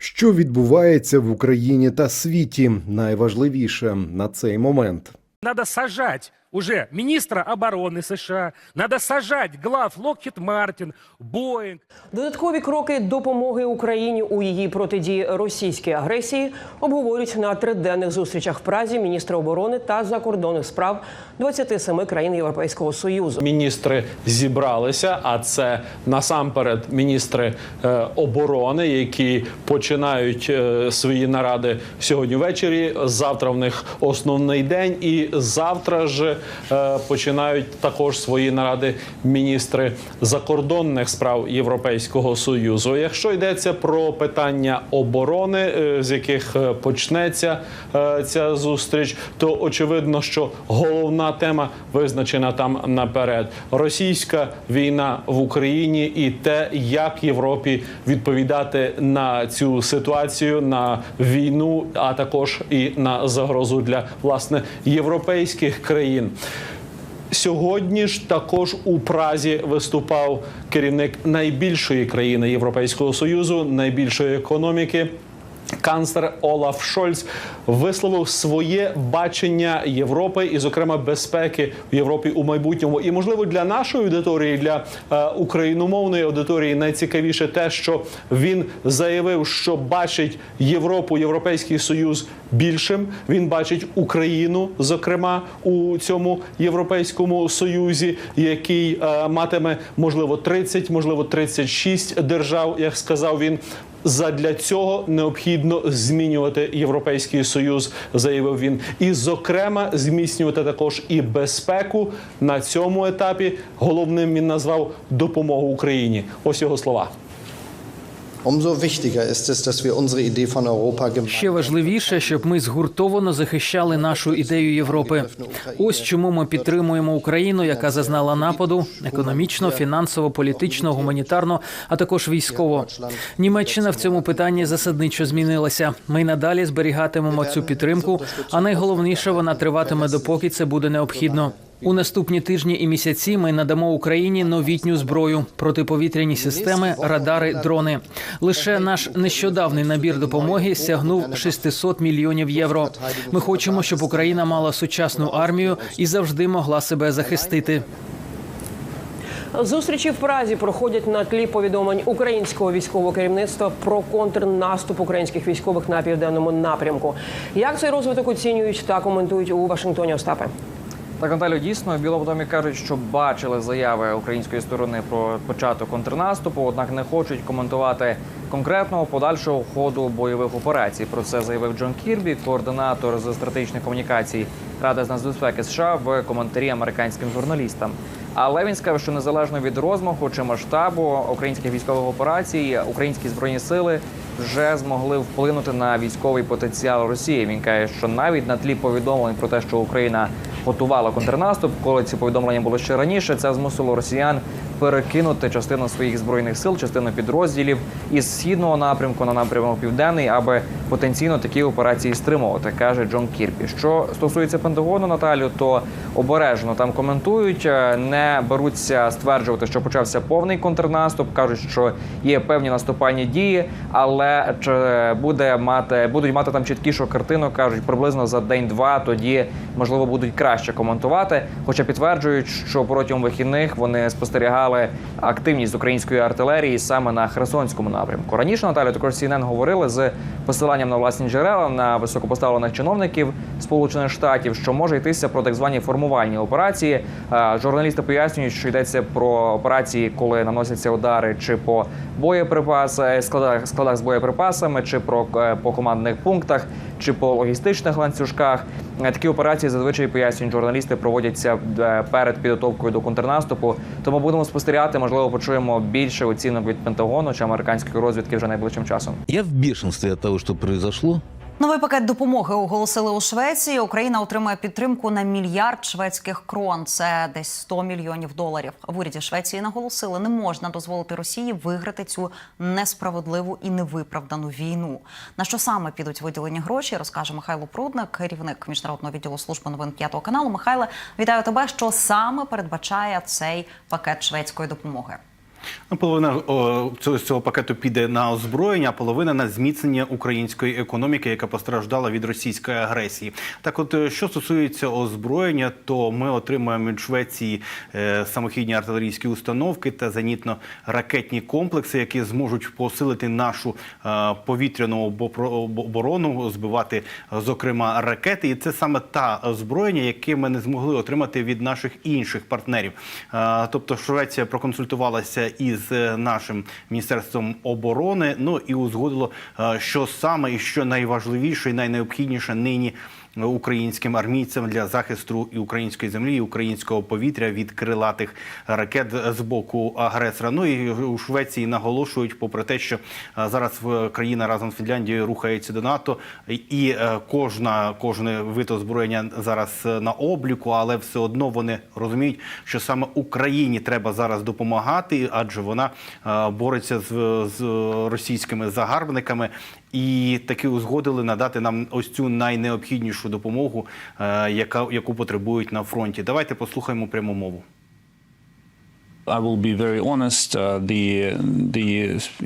Що відбувається в Україні та світі? Найважливіше на цей момент. Надо сажать уже министра обороны США, надо сажать глав Lockheed Martin, Boeing. Додаткові кроки допомоги Україні у її протидії російській агресії обговорюють на триденних зустрічах в Празі міністри оборони та закордонних справ 27 країн Європейського союзу. Міністри зібралися, а це насамперед міністри е, оборони, які починають е, свої наради сьогодні ввечері. Завтра в них основний день, і завтра ж починають також свої наради міністри закордонних справ Європейського союзу. Якщо йдеться про питання оборони, е, з яких е, почнеться е, ця зустріч, то очевидно, що головна тема визначена там наперед: російська війна в Україні і те, як Європі відповідати на цю ситуацію, на війну, а також і на загрозу для власне європейських країн. Сьогодні ж також у Празі виступав керівник найбільшої країни Європейського союзу, найбільшої економіки. Канцлер Олаф Шольц висловив своє бачення Європи і, зокрема, безпеки в Європі у майбутньому. І можливо для нашої аудиторії, для е, україномовної аудиторії, найцікавіше те, що він заявив, що бачить Європу, Європейський Союз більшим. Він бачить Україну, зокрема у цьому європейському союзі, який е, матиме можливо 30, можливо 36 держав, як сказав він. Задля цього необхідно змінювати європейський союз, заявив він, і зокрема зміцнювати також і безпеку на цьому етапі. Головним він назвав допомогу Україні. Ось його слова. Ще важливіше, щоб ми згуртовано захищали нашу ідею Європи. Ось чому ми підтримуємо Україну, яка зазнала нападу економічно, фінансово, політично, гуманітарно, а також військово. Німеччина в цьому питанні засадничо змінилася. Ми надалі зберігатимемо цю підтримку, а найголовніше вона триватиме допоки це буде необхідно. У наступні тижні і місяці ми надамо Україні новітню зброю, протиповітряні системи, радари, дрони. Лише наш нещодавний набір допомоги сягнув 600 мільйонів євро. Ми хочемо, щоб Україна мала сучасну армію і завжди могла себе захистити. Зустрічі в Празі проходять на тлі повідомлень українського військового керівництва про контрнаступ українських військових на південному напрямку. Як цей розвиток оцінюють та коментують у Вашингтоні Остапе? Так, Наталю, дійсно, в Білому домі кажуть, що бачили заяви української сторони про початок контрнаступу, однак не хочуть коментувати конкретного подальшого ходу бойових операцій. Про це заявив Джон Кірбі, координатор з стратегічних комунікацій Ради з нацбезпеки США в коментарі американським журналістам. Але він сказав, що незалежно від розмаху чи масштабу українських військових операцій, українські збройні сили вже змогли вплинути на військовий потенціал Росії. Він каже, що навіть на тлі повідомлень про те, що Україна готувала контрнаступ, коли ці повідомлення було ще раніше, це змусило росіян перекинути частину своїх збройних сил, частину підрозділів із східного напрямку на напрямок південний, аби потенційно такі операції стримувати, каже Джон Кірбі. Що стосується Пентагону, Наталю, то обережно там коментують, е, не беруться стверджувати, що почався повний контрнаступ. кажуть, що є певні наступальні дії, але чи буде мати будуть мати там чіткішу картину, кажуть приблизно за день-два. Тоді можливо будуть краще коментувати. Хоча підтверджують, що протягом вихідних вони спостерігали активність української артилерії саме на Херсонському напрямку. Раніше Наталя також CNN говорили з посиланням на власні джерела на високопоставлених чиновників Сполучених Штатів, що може йтися про так звані формувальні операції. Е, Журналісти пояснюють, що йдеться про операції, коли наносяться удари чи по боєприпасах, складах складах з боєприпасами, чи про е, по командних пунктах, чи по логістичних ланцюжках. Е, Такі операції зазвичай пояснюють журналісти проводяться е, перед підготовкою до контрнаступу. Тому будемо спостерігати. Можливо, почуємо більше оцінок від Пентагону чи американської розвідки вже найближчим часом. Я в бешенстве від того, що произошло. Новий пакет допомоги оголосили у Швеції. Україна отримає підтримку на мільярд шведських крон. Це десь 100 мільйонів доларів. В уряді Швеції наголосили, не можна дозволити Росії виграти цю несправедливу і невиправдану війну. На що саме підуть виділені гроші, розкаже Михайло Прудник, керівник міжнародного відділу служби новин п'ятого каналу. Михайле, вітаю тебе. Що саме передбачає цей пакет шведської допомоги? Ну, половина о, цього, цього пакету піде на озброєння, а половина на зміцнення української економіки, яка постраждала від російської агресії. Так, от е, що стосується озброєння, то ми отримуємо від Швеції е, самохідні артилерійські установки та зенітно-ракетні комплекси, які зможуть посилити нашу е, повітряну оборону, збивати, зокрема, ракети. І це саме та озброєння, яке ми не змогли отримати від наших інших партнерів. Тобто Швеція проконсультувалася із е, нашим міністерством оборони. Ну і узгодило, е, що саме і що найважливіше і найнеобхідніше нині українським армійцям для захисту і української землі, і українського повітря від крилатих ракет з боку агресора. Ну і у Швеції наголошують, попри те, що е, зараз країна разом з Фінляндією рухається до НАТО, і е, кожна кожне вид озброєння зараз е, на обліку, але все одно вони розуміють, що саме Україні треба зараз допомагати, адже вона бореться з, з російськими загарбниками. І таки узгодили надати нам ось цю найнеобхіднішу допомогу, е, яка яку потребують на фронті. Давайте послухаємо пряму мову. I will be very honest. Uh, the the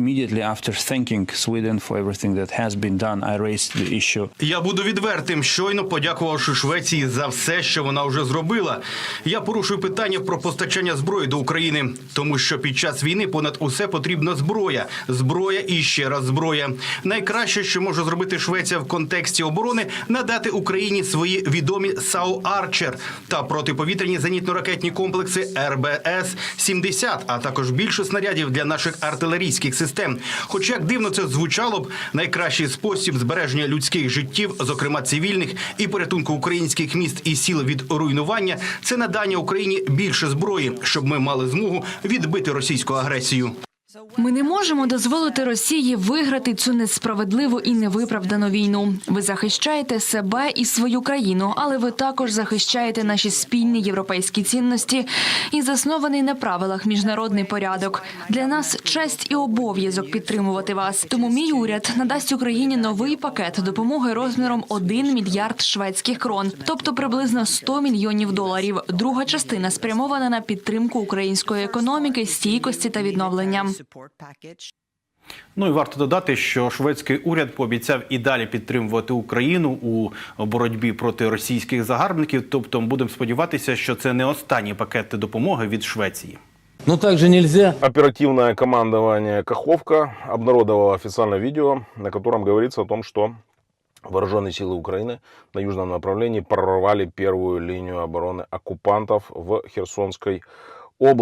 immediately after thanking Sweden for everything that has been done, I raised the issue Я буду відвертим, щойно подякувавши Швеції за все, що вона вже зробила. Я порушую питання про постачання зброї до України, тому що під час війни понад усе потрібна зброя, зброя і ще раз зброя. Найкраще, що може зробити Швеція в контексті оборони, надати Україні свої відомі САУ Арчер та протиповітряні зенітно-ракетні комплекси РБС 70 а також більше снарядів для наших артилерійських систем. Хоч як дивно це звучало б, найкращий спосіб збереження людських життів, зокрема цивільних, і порятунку українських міст і сіл від руйнування, це надання Україні більше зброї, щоб ми мали змогу відбити російську агресію. Ми не можемо дозволити Росії виграти цю несправедливу і невиправдану війну. Ви захищаєте себе і свою країну, але ви також захищаєте наші спільні європейські цінності і заснований на правилах міжнародний порядок. Для нас честь і обов'язок підтримувати вас. Тому мій уряд надасть Україні новий пакет допомоги розміром 1 мільярд шведських крон, тобто приблизно 100 мільйонів доларів. Друга частина спрямована на підтримку української економіки, стійкості та відновлення Ну і варто додати, що шведський уряд пообіцяв і далі підтримувати Україну у боротьбі проти російських загарбників. Тобто, будемо сподіватися, що це не останній пакет допомоги від Швеції. Но также нельзя Оперативное командование Каховка обнародовало официальное видео, на котором говорится о том, что вооруженные силы Украины на южном направлении прорвали первую линию обороны оккупантов в Херсонской области. Об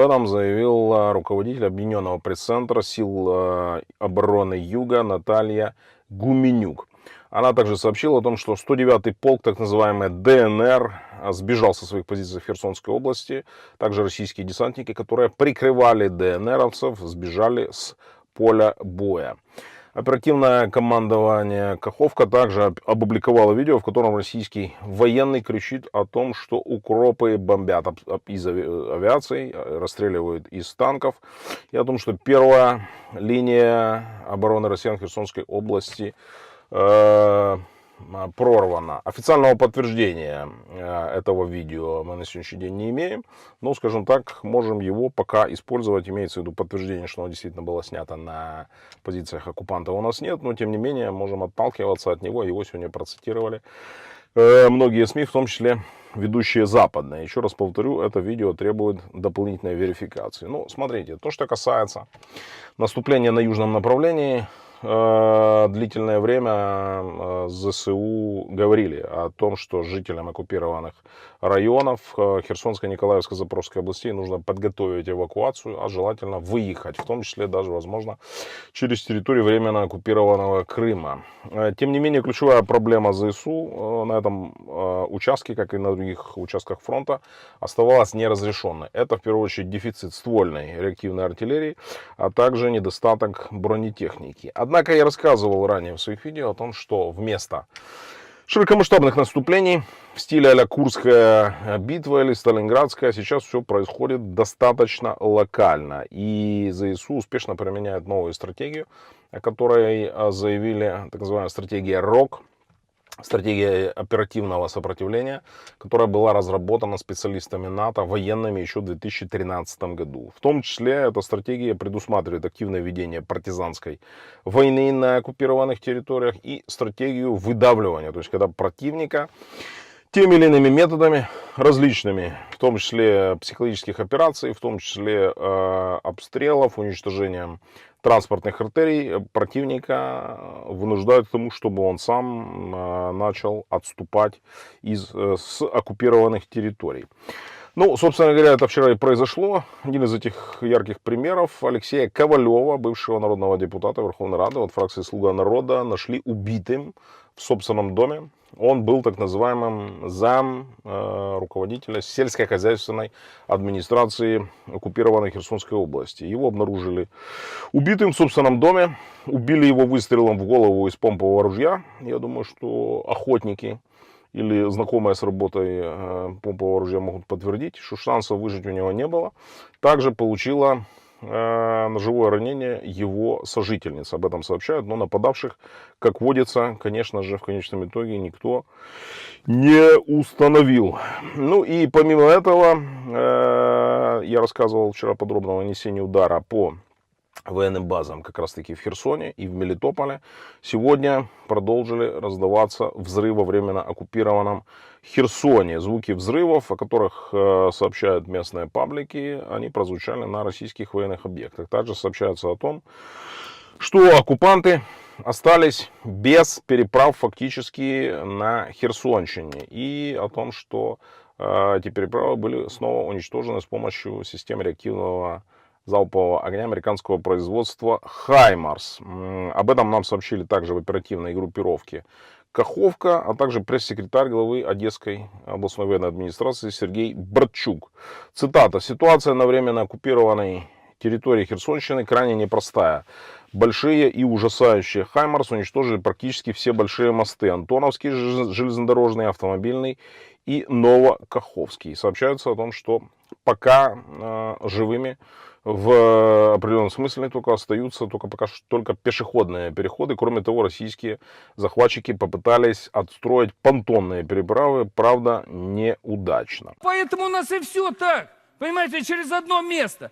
этом заявил а, руководитель Объединенного пресс-центра сил а, обороны Юга Наталья Гуменюк. Она также сообщила о том, что 109-й полк, так называемый ДНР, а, сбежал со своих позиций в Херсонской области. Также российские десантники, которые прикрывали ДНРовцев, сбежали с поля боя. Оперативное командование Каховка также опубликовало видео, в котором российский военный кричит о том, что укропы бомбят из ави- авиации, э, расстреливают из танков, и о том, что первая линия обороны россиян Херсонской области э, прорвана. Официального подтверждения э, этого видео мы на сегодняшний день не имеем, но, скажем так, можем его пока использовать. Имеется в виду подтверждение, что оно действительно было снято на позициях оккупантов у нас нет, но, тем не менее, можем отталкиваться от него. Его сегодня процитировали э, многие СМИ, в том числе ведущие западные. Еще раз повторю, это видео требует дополнительной верификации. Ну, смотрите, то, что касается наступления на южном направлении, э, длительное время э, ЗСУ говорили о том, что жителям оккупированных районов э, Херсонской, Николаевской, Запорожской областей нужно подготовить эвакуацию, а желательно выехать, в том числе даже, возможно, через территорию временно оккупированного Крыма. Э, Тем не менее, ключевая проблема ЗСУ э, на этом э, участке, как и на других участках фронта, оставалась неразрешенной. Это, в первую очередь, дефицит ствольной реактивной артиллерии, а также недостаток бронетехники. Однако я рассказывал ранее в своих видео о том, что вместо широкомасштабных наступлений в стиле а Курская битва или Сталинградская сейчас все происходит достаточно локально. И ЗСУ успешно применяет новую стратегию, о которой а, заявили, так называемая стратегия РОК. Стратегия оперативного сопротивления, которая была разработана специалистами НАТО, военными еще в 2013 году. В том числе эта стратегия предусматривает активное ведение партизанской войны на оккупированных территориях и стратегию выдавливания, то есть когда противника теми или иными методами, различными, в том числе психологических операций, в том числе э, обстрелов, уничтожением транспортных артерий э, противника э, вынуждают к тому, чтобы он сам э, начал отступать из, э, с оккупированных территорий. Ну, собственно говоря, это вчера и произошло. Один из этих ярких примеров Алексея Ковалева, бывшего народного депутата Верховной Рады от фракции «Слуга народа», нашли убитым в собственном доме. Он был так называемым зам э, руководителя сельскохозяйственной администрации оккупированной Херсонской области. Его обнаружили убитым в собственном доме. Убили его выстрелом в голову из помпового ружья. Я думаю, что охотники или знакомые с работой э, помпового ружья могут подтвердить, что шансов выжить у него не было. Также получила э, ножевое ранение его сожительница. Об этом сообщают, но нападавших, как водится, конечно же, в конечном итоге никто не установил. Ну и помимо этого, э, я рассказывал вчера подробно о нанесении удара по военным базам как раз таки в Херсоне и в Мелитополе. Сегодня продолжили раздаваться взрывы во временно оккупированном Херсоне. Звуки взрывов, о которых э, сообщают местные паблики, они прозвучали на российских военных объектах. Также сообщается о том, что оккупанты остались без переправ фактически на Херсонщине. И о том, что э, эти переправы были снова уничтожены с помощью системы реактивного залпового огня американского производства «Хаймарс». Об этом нам сообщили также в оперативной группировке Каховка, а также пресс-секретарь главы Одесской областной военной администрации Сергей Братчук. Цитата. «Ситуация на временно оккупированной территории Херсонщины крайне непростая. Большие и ужасающие Хаймарс уничтожили практически все большие мосты. Антоновский жел- железнодорожный, автомобильный и Новокаховский. Сообщается о том, что пока э, живыми в определенном смысле только остаются только пока что только пешеходные переходы. Кроме того, российские захватчики попытались отстроить понтонные переправы, правда, неудачно. Поэтому у нас и все так. Понимаете, через одно место.